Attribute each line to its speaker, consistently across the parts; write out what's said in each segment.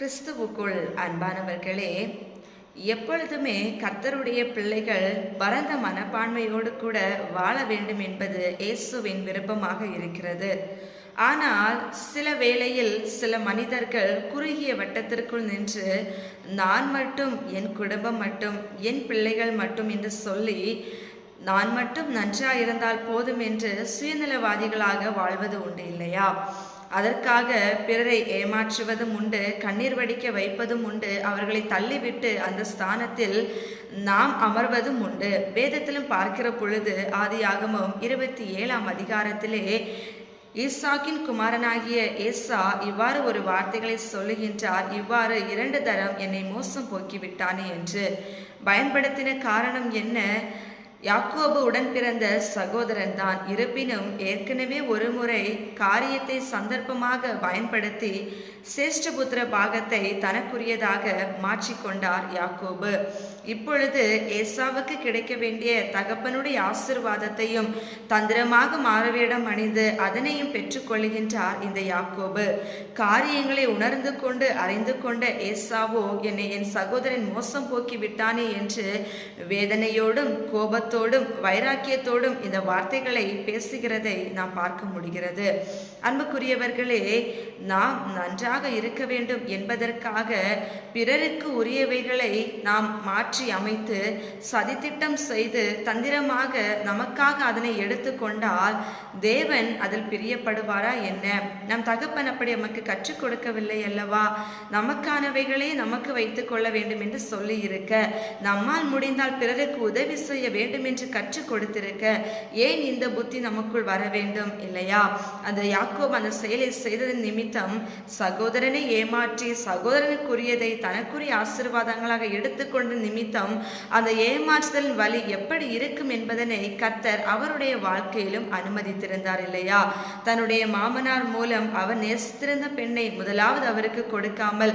Speaker 1: கிறிஸ்துவுக்குள் அன்பானவர்களே எப்பொழுதுமே கர்த்தருடைய பிள்ளைகள் பரந்த மனப்பான்மையோடு கூட வாழ வேண்டும் என்பது இயேசுவின் விருப்பமாக இருக்கிறது. ஆனால் சில வேளையில் சில மனிதர்கள் குறுகிய வட்டத்திற்குள் நின்று நான் மட்டும் என் குடும்பம் மட்டும் என் பிள்ளைகள் மட்டும் என்று சொல்லி நான் மட்டும் நன்றாக இருந்தால் போதும் என்று சுயநலவாதிகளாக வாழ்வது உண்டு இல்லையா? அதற்காக பிறரை ஏமாற்றுவதும் உண்டு கண்ணீர் வடிக்க வைப்பதும் உண்டு அவர்களை தள்ளிவிட்டு அந்த ஸ்தானத்தில் நாம் அமர்வதும் உண்டு. வேதத்திலும் பார்க்கிற பொழுது ஆதியாகமும் இருபத்தி ஏழாம் அதிகாரத்திலே ஈசாக்கின் குமாரனாகிய ஏசா இவ்வாறு ஒரு வார்த்தைகளை சொல்லுகின்றார் இவ்வாறு இரண்டு தரம் என்னை மோசம் போக்கிவிட்டானே என்று. பயன்படுத்தின காரணம் என்ன? யாக்கோபு உடன் பிறந்த சகோதரன் தான் இருப்பினும் ஏற்கனவே ஒரு முறை காரியத்தை சந்தர்ப்பமாக பயன்படுத்தி சேஷ்டபுத்திர பாகத்தை தனக்குரியதாக மாற்றிக்கொண்டார் யாக்கோபு. இப்பொழுது ஏசாவுக்கு கிடைக்க வேண்டிய தகப்பனுடைய ஆசிர்வாதத்தையும் தந்திரமாக மாறுவேடம் அணிந்து அதனையும் பெற்றுக்கொள்கின்றார் இந்த யாக்கோபு. காரியங்களை உணர்ந்து கொண்டு அறிந்து கொண்ட ஏசாவோ என்னை என் சகோதரன் மோசம் போக்கி விட்டானே என்று வேதனையோடும் கோபத்தோடும் வைராக்கியத்தோடும் இந்த வார்த்தைகளை பேசுகிறதை நாம் பார்க்க முடிகிறது. அன்புக்குரியவர்களே நாம் நன்றாக இருக்க வேண்டும் என்பதற்காக பிறருக்கு உரியவைகளை நாம் மாற்றி அமைத்து சதித்திட்டம் செய்து தந்திரமாக நமக்காக அதனை எடுத்துக்கொண்டால் தேவன் அதில் பிரியப்படுவாரா என்ன? நம் தகப்பன் அப்படி நமக்கு கற்றுக் கொடுக்கவில்லை அல்லவா? நமக்கானவைகளே நமக்கு வைத்துக் கொள்ள வேண்டும் என்று சொல்லி இருக்க நம்மால் முடிந்தால் பிறருக்கு உதவி செய்ய வேண்டும் வேண்டும் என்று கற்றுக் கொடுத்திருக்க ஏன் இந்த புத்தி நமக்குள் வர வேண்டும் இல்லையா? அந்த யாக்கோப் அந்த செயலை செய்ததன் நிமித்தம் சகோதரனை ஏமாற்றி சகோதரனுக்குரியதை தனக்குரிய ஆசிர்வாதங்களாக எடுத்துக்கொண்ட நிமித்தம் அந்த ஏமாற்றுதலின் வழி எப்படி இருக்கும் என்பதனை கத்தர் அவருடைய வாழ்க்கையிலும் அனுமதித்திருந்தார் இல்லையா? தன்னுடைய மாமனார் மூலம் அவர் நேசித்திருந்த பெண்ணை முதலாவது அவருக்கு கொடுக்காமல்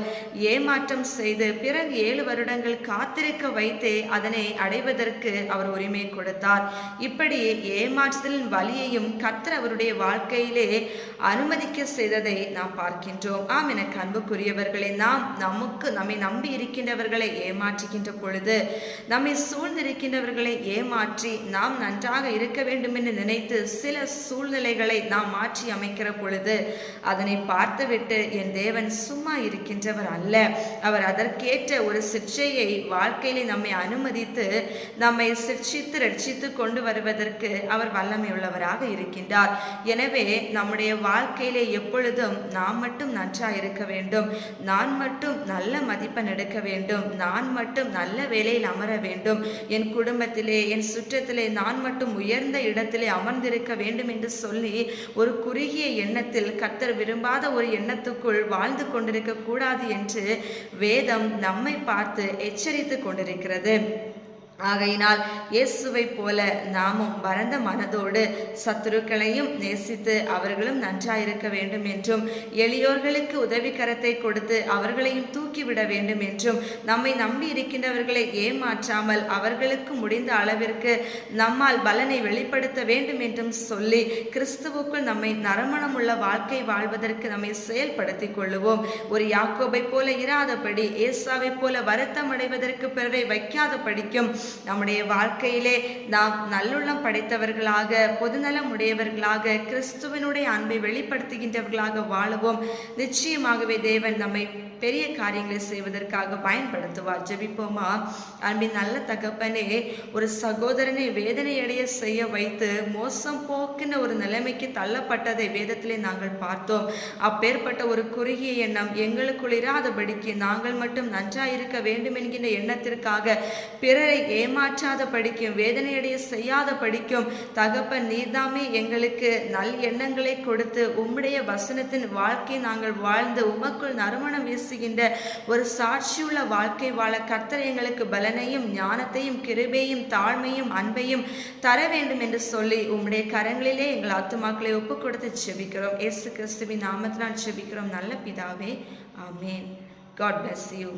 Speaker 1: ஏமாற்றம் செய்து பிறகு ஏழு வருடங்கள் காத்திருக்க வைத்தே அதனை அடைவதற்கு அவர் உரிமை கொடுத்தார். இப்படி ஏமாற்றுதலின் வழியையும் கத்தர் அவருடைய வாழ்க்கையிலே அனுமதிக்க செய்ததை நாம் பார்க்கின்றோம். ஆம் என அன்புக்குரியவர்களே நாம் நமக்கு நம்மை நம்பி இருக்கின்றவர்களை ஏமாற்றுகின்ற பொழுது நம்மை சூழ்ந்திருக்கின்றவர்களை ஏமாற்றி நாம் நன்றாக இருக்க வேண்டும் என்று நினைத்து சில சூழ்நிலைகளை நாம் மாற்றி அமைக்கிற பொழுது அதனை பார்த்துவிட்டு என் தேவன் சும்மா இருக்கின்றவர் அல்ல. அவர் அதற்கேற்ற ஒரு சிற்சையை வாழ்க்கையிலே நம்மை அனுமதித்து நம்மை சிற்சி ரட்சித்து கொண்டு வருவதற்கு அவர் வல்லமையுள்ளவராக இருக்கின்றார். எனவே நம்முடைய வாழ்க்கையிலே எப்பொழுதும் நாம் மட்டும் நன்றாக இருக்க வேண்டும். நான் மட்டும் நல்ல மதிப்பெண் எடுக்க வேண்டும். நான் மட்டும் நல்ல வேலையில் அமர வேண்டும். என் குடும்பத்திலே என் சுற்றத்திலே நான் மட்டும் உயர்ந்த இடத்திலே அமர்ந்திருக்க வேண்டும் என்று சொல்லி ஒரு குறுகிய எண்ணத்தில் கத்தர் விரும்பாத ஒரு எண்ணத்துக்குள் வாழ்ந்து கொண்டிருக்க கூடாது என்று வேதம் நம்மை பார்த்து எச்சரித்து கொண்டிருக்கிறது. ஆகையினால் இயேசுவை போல நாமும் பரந்த மனதோடு சத்துருக்களையும் நேசித்து அவர்களும் நன்றாயிருக்க வேண்டும் என்றும் எளியோர்களுக்கு உதவிக்கரத்தை கொடுத்து அவர்களையும் தூக்கிவிட வேண்டும் என்றும் நம்மை நம்பி இருக்கின்றவர்களை ஏமாற்றாமல் அவர்களுக்கு முடிந்த அளவிற்கு நம்மால் பலனை வெளிப்படுத்த வேண்டும் என்றும் சொல்லி கிறிஸ்துவுக்குள் நம்மை நறுமணமுள்ள வாழ்க்கை வாழ்வதற்கு நம்மை செயல்படுத்திக் கொள்ளுவோம். ஒரு யாக்கோபை போல இராதபடி ஏசாவை போல வருத்தம் அடைவதற்கு பிறரை வைக்காத படிக்கும் நம்முடைய வாழ்க்கையிலே நாம் நல்லுள்ளம் படைத்தவர்களாக பொதுநலம் உடையவர்களாக கிறிஸ்துவனுடைய அன்பை வெளிப்படுத்துகின்றவர்களாக வாழுவோம். நிச்சயமாகவே தேவன் நம்மை பெரிய காரியங்களை செய்வதற்காக பயன்படுத்துவார் ஜெபிப்போமா? அன்பின் நல்ல தகப்பனே ஒரு சகோதரனை வேதனையடைய செய்ய வைத்து மோசம் போக்கின ஒரு நிலைமைக்கு தள்ளப்பட்டதை வேதத்திலே நாங்கள் பார்த்தோம். அப்பேற்பட்ட ஒரு குறுகிய எண்ணம் எங்களுக்குள் இராதபடிக்கு நாங்கள் மட்டும் நன்றாயிருக்க வேண்டும் என்கின்ற எண்ணத்திற்காக பிறரை ஏமாற்றாத படிக்கும் வேதனையடைய செய்யாத படிக்கும் தகப்பன் நீர்தாமே எங்களுக்கு நல் எண்ணங்களை கொடுத்து உம்முடைய வசனத்தின் வாழ்க்கை நாங்கள் வாழ்ந்து உமக்குள் நறுமணம் பேசுகின்ற ஒரு சாட்சியுள்ள வாழ்க்கை வாழ கர்த்தர் எங்களுக்கு பலனையும் ஞானத்தையும் கிருபையும் தாழ்மையும் அன்பையும் தர வேண்டும் என்று சொல்லி உம்முடைய கரங்களிலே எங்கள் ஆத்துமாக்களை ஒப்பு கொடுத்து செபிக்கிறோம். ஏசு கிறிஸ்துவின் நாமத்தினால் செபிக்கிறோம். நல்ல பிதாவே ஆமேன். God bless you